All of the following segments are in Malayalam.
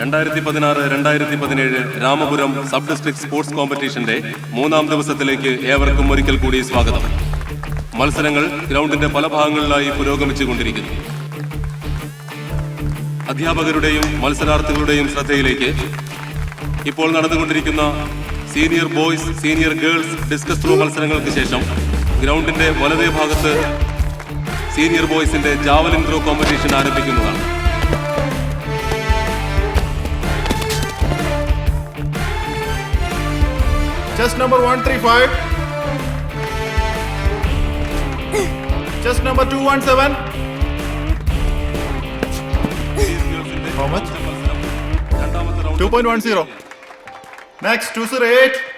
രണ്ടായിരത്തി പതിനാറ് രണ്ടായിരത്തി പതിനേഴ് രാമപുരം സബ് ഡിസ്ട്രിക്ട് സ്പോർട്സ് കോമ്പറ്റീഷന്റെ മൂന്നാം ദിവസത്തിലേക്ക് ഏവർക്കും ഒരിക്കൽ കൂടി സ്വാഗതം. മത്സരങ്ങൾ ഗ്രൗണ്ടിന്റെ പല ഭാഗങ്ങളിലായി പുരോഗമിച്ചുകൊണ്ടിരിക്കുന്നു. അധ്യാപകരുടെയും മത്സരാർത്ഥികളുടെയും ശ്രദ്ധയിലേക്ക് ഇപ്പോൾ നടന്നുകൊണ്ടിരിക്കുന്ന senior boys senior girls discus throw മത്സരങ്ങൾക്ക് ശേഷം ഗ്രൗണ്ടിന്റെ വലതേ ഭാഗത്ത് സീനിയർ ബോയ്സിന്റെ ജാവലിൻ ത്രോ കോമ്പറ്റീഷൻ ആരംഭിക്കുന്നതാണ്. Just number 135. Just number 217. How much? രണ്ടാമത്തെ റൗണ്ട് 2.10. Next, 208.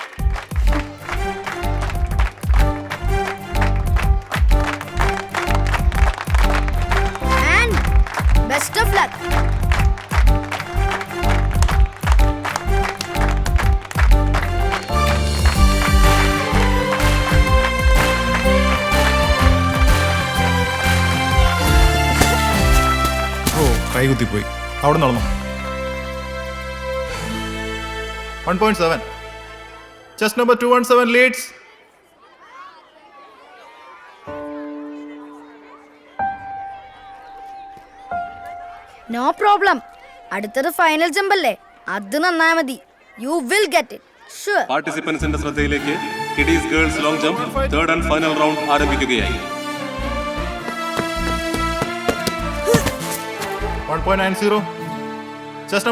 ഓ പോയി കുത്തിപ്പോയി അവിടെ നടന്നു? One point seven chest number two one seven leads no problem അടുത്തത് ഫൈനൽ ജമ്പ് അല്ലേ? അത് നന്നാ മതി. You will get it sure പാർട്ടിസിപ്പൻസിന്റെ ശ്രദ്ധയിലേക്ക് kiddies girls long jump third and final round ആരംഭിക്കുകയായി. One point nine zero just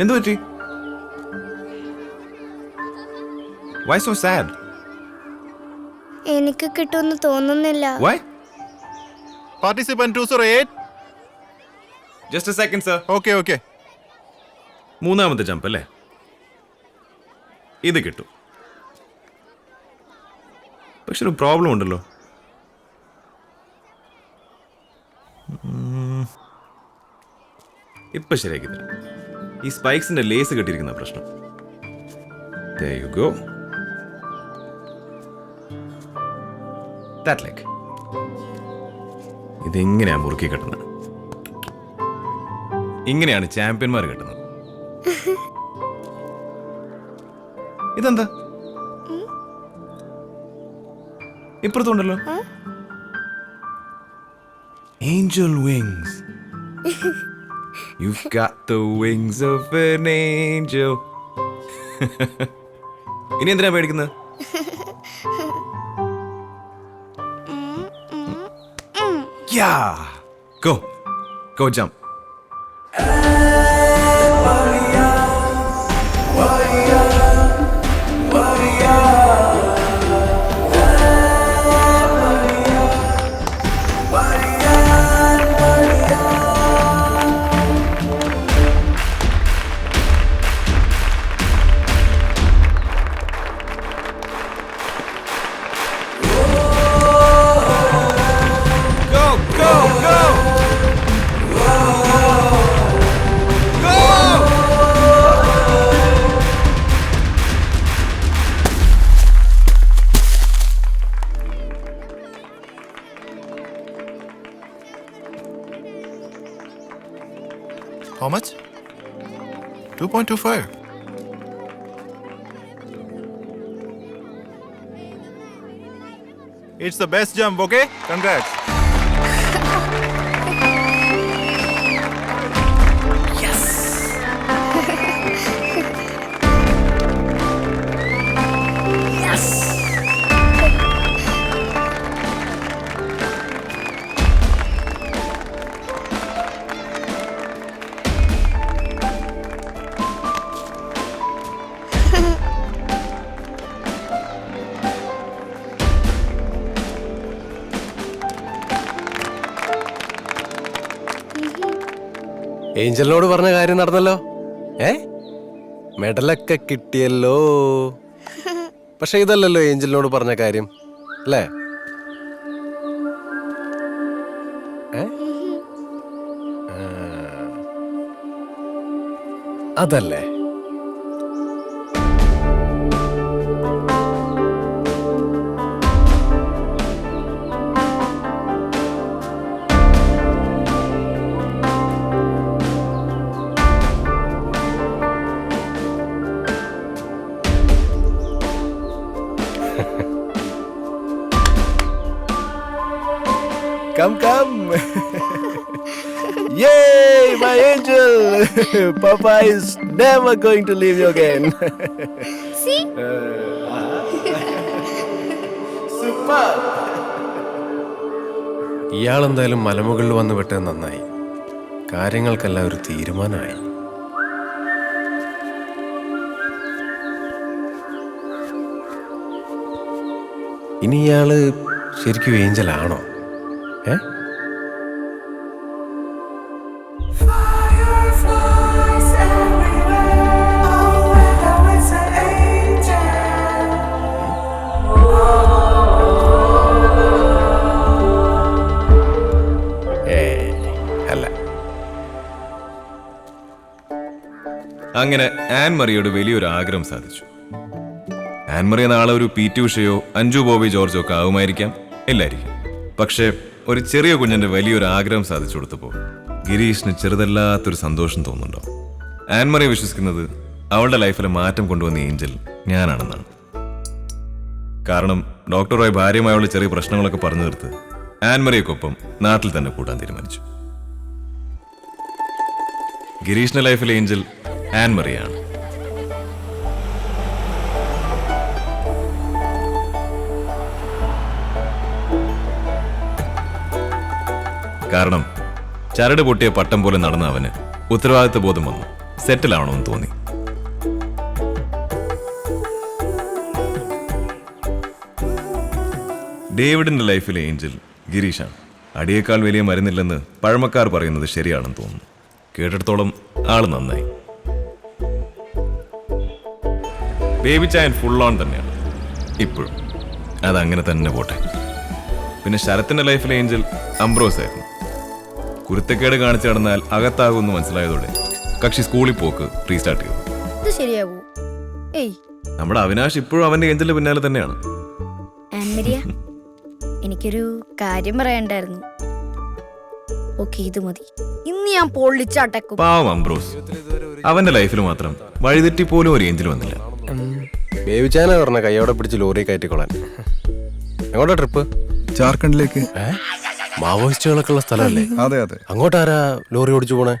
എന്തു പറ്റി? വൈ സോ സാഡ് എനിക്ക് കിട്ടുമെന്ന് തോന്നുന്നില്ല. Why participant two zero eight just a second sir okay okay മൂന്നാമത്തെ ജമ്പ് അല്ലേ? ഇത് കിട്ടും. പക്ഷെ ഒരു പ്രോബ്ലം ഉണ്ടല്ലോ. ഇപ്പൊ ശരിയാക്കി തരാം. ഈ സ്പൈക്സിന്റെ ലേസ് കെട്ടിയിരിക്കുന്ന പ്രശ്നം. There you go. That leg. ഇതെങ്ങനെയാ മുറുക്കി കെട്ടുന്നത്? ഇങ്ങനെയാണ് ചാമ്പ്യന്മാർ കെട്ടുന്നത്. ഇതെന്താ? ഇപ്പുറത്തുണ്ടല്ലോ. Angel wings You've got the wings of an angel. ഇനി എന്തിനാ പേടിക്കുന്നത് Yeah. Go. Go jump. How much? 2.25. It's the best jump, okay? Congrats. ഏഞ്ചലിനോട് പറഞ്ഞ കാര്യം നടന്നല്ലോ? ഏ? മെഡലൊക്കെ കിട്ടിയല്ലോ. പക്ഷെ ഇതല്ലല്ലോ ഏഞ്ചലിനോട് പറഞ്ഞ കാര്യം അല്ലേ. അതല്ലേ? Come, come. Yay, my angel. Papa is never going to leave you again. See? Super. ഇയാളെന്തായാലും മലമുകളിൽ വന്ന് വിട്ടത് നന്നായി കാര്യങ്ങൾക്കെല്ലാം ഒരു തീരുമാനമായി ഇനി ഇയാൾ ശരിക്കും ഏഞ്ചലാണോ ഏ? അങ്ങനെ ആൻമറിയോട് വലിയൊരു ആഗ്രഹം സാധിച്ചു. ആൻ മറിയ നാളെ ഒരു പി ടി ഉഷയോ അഞ്ജു ബോബി ജോർജോ ഒക്കെ ആവുമായിരിക്കാം ഇല്ലായിരിക്കും പക്ഷേ ഒരു ചെറിയ കുഞ്ഞിന്റെ വലിയൊരു ആഗ്രഹം സാധിച്ചു കൊടുത്തപ്പോൾ ഗിരീഷിന് ചെറുതല്ലാത്തൊരു സന്തോഷം തോന്നുന്നുണ്ടോ? ആൻമറിയെ വിശ്വസിക്കുന്നത് അവളുടെ ലൈഫിൽ മാറ്റം കൊണ്ടുവന്ന ഏഞ്ചൽ ഞാനാണെന്നാണ്. കാരണം ഡോക്ടറുമായി ഭാര്യയുമായുള്ള ചെറിയ പ്രശ്നങ്ങളൊക്കെ പറഞ്ഞു തീർത്ത് ആൻമറിയൊക്കൊപ്പം നാട്ടിൽ തന്നെ കൂട്ടാൻ തീരുമാനിച്ചു. ഗിരീഷിന്റെ ലൈഫിലെ ഏഞ്ചൽ ആൻമറിയാണ്. കാരണം ചരട് പൊട്ടിയ പട്ടം പോലെ നടന്ന അവന് ഉത്തരവാദിത്വ ബോധം വന്നു. സെറ്റിൽ ആവണമെന്ന് തോന്നി. ഡേവിഡിന്റെ ലൈഫിലെ ഏഞ്ചൽ ഗിരീഷാണ്. അടിയേക്കാൾ വലിയ മരുന്നില്ലെന്ന് പഴമക്കാർ പറയുന്നത് ശരിയാണെന്ന് തോന്നുന്നു. കേട്ടിടത്തോളം ആൾ നന്നായി. ബേബി ചായൻ ഫുൾ ഓൺ തന്നെയാണ്. ഇപ്പോഴും. അതങ്ങനെ തന്നെ പോട്ടെ. പിന്നെ ശരത്തിന്റെ ലൈഫിലെ ഏഞ്ചൽ അംബ്രോസ് ആയിരുന്നു. കുരുത്തക്കേട് കാണിച്ചു നടന്നാൽ അകത്താകുമെന്ന് മനസ്സിലായതോടെ കക്ഷി സ്കൂളിൽ പോക്ക് റീസ്റ്റാർട്ട് ചെയ്തു. ഇത് ശരിയാവൂ. ഏയ്. നമ്മുടെ അവിനാശ് ഇപ്പോഴും അവന്റെ ഏഞ്ചലിന്റെ പിന്നാലെ തന്നെയാണ്. ആൻമരിയ എനിക്കൊരു കാര്യം പറയണ്ടായിരുന്നു ഓക്കെ ഇത് മതി. ഇന്ന് ഞാൻ പൊള്ളിച്ചടക്കും പാവം അംബ്രോസ്. അവന്റെ ലൈഫിൽ മാത്രം വഴിതെറ്റി പോലും ഒരു ഏഞ്ചൽ വന്നില്ല. ബേബിച്ചാന പറഞ്ഞ കൈയോടെ പിടിച്ച് ലോറി കയറ്റിക്കൊള്ളാൻ. എങ്ങോട്ടാ ട്രിപ്പ്? ജാർഖണ്ഡിലേക്ക്. ഏ? മാവോയിസ്റ്റുകളൊക്കെ ഉള്ള സ്ഥലമല്ലേ? അതെ അതെ. അങ്ങോട്ടാരാ ലോറി ഓടിച്ചു പോണേ?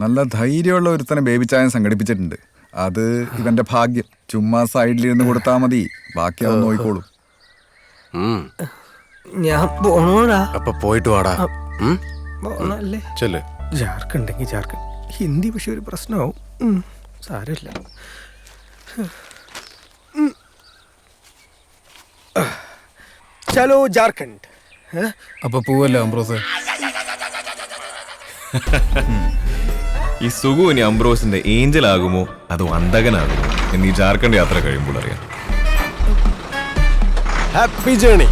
നല്ല ധൈര്യമുള്ള ഒരുത്തനെ ബേബി ചായം സംഘടിപ്പിച്ചിട്ടുണ്ട്. അത് ഇവന്റെ ഭാഗ്യം. ചുമ്മാ സൈഡിൽ സൈഡിലിരുന്ന് കൊടുത്താ മതി. ബാക്കി അവൻ നോക്കിക്കോളും ഞാൻ പോണോടാ. അപ്പൊ പോയിട്ട് വാടാ? പോണല്ലേ? ചെല്ല്. ജാർഖണ്ഡെങ്കിൽ ജാർഖണ്ഡ്. ഹിന്ദി പക്ഷെ ഒരു പ്രശ്നമാവും. സാരമില്ല. ചലോ ജാർഖണ്ഡ്? അപ്പൊ പോവല്ലോ അംബ്രോസ്? ഈ സുഖു ഇനി അംബ്രോസിന്റെ ഏഞ്ചൽ ആകുമോ അതോ അന്തകനാകുമോ? എന്നീ ജാർഖണ്ഡ് യാത്ര കഴിയുമ്പോൾ അറിയാം. Happy journey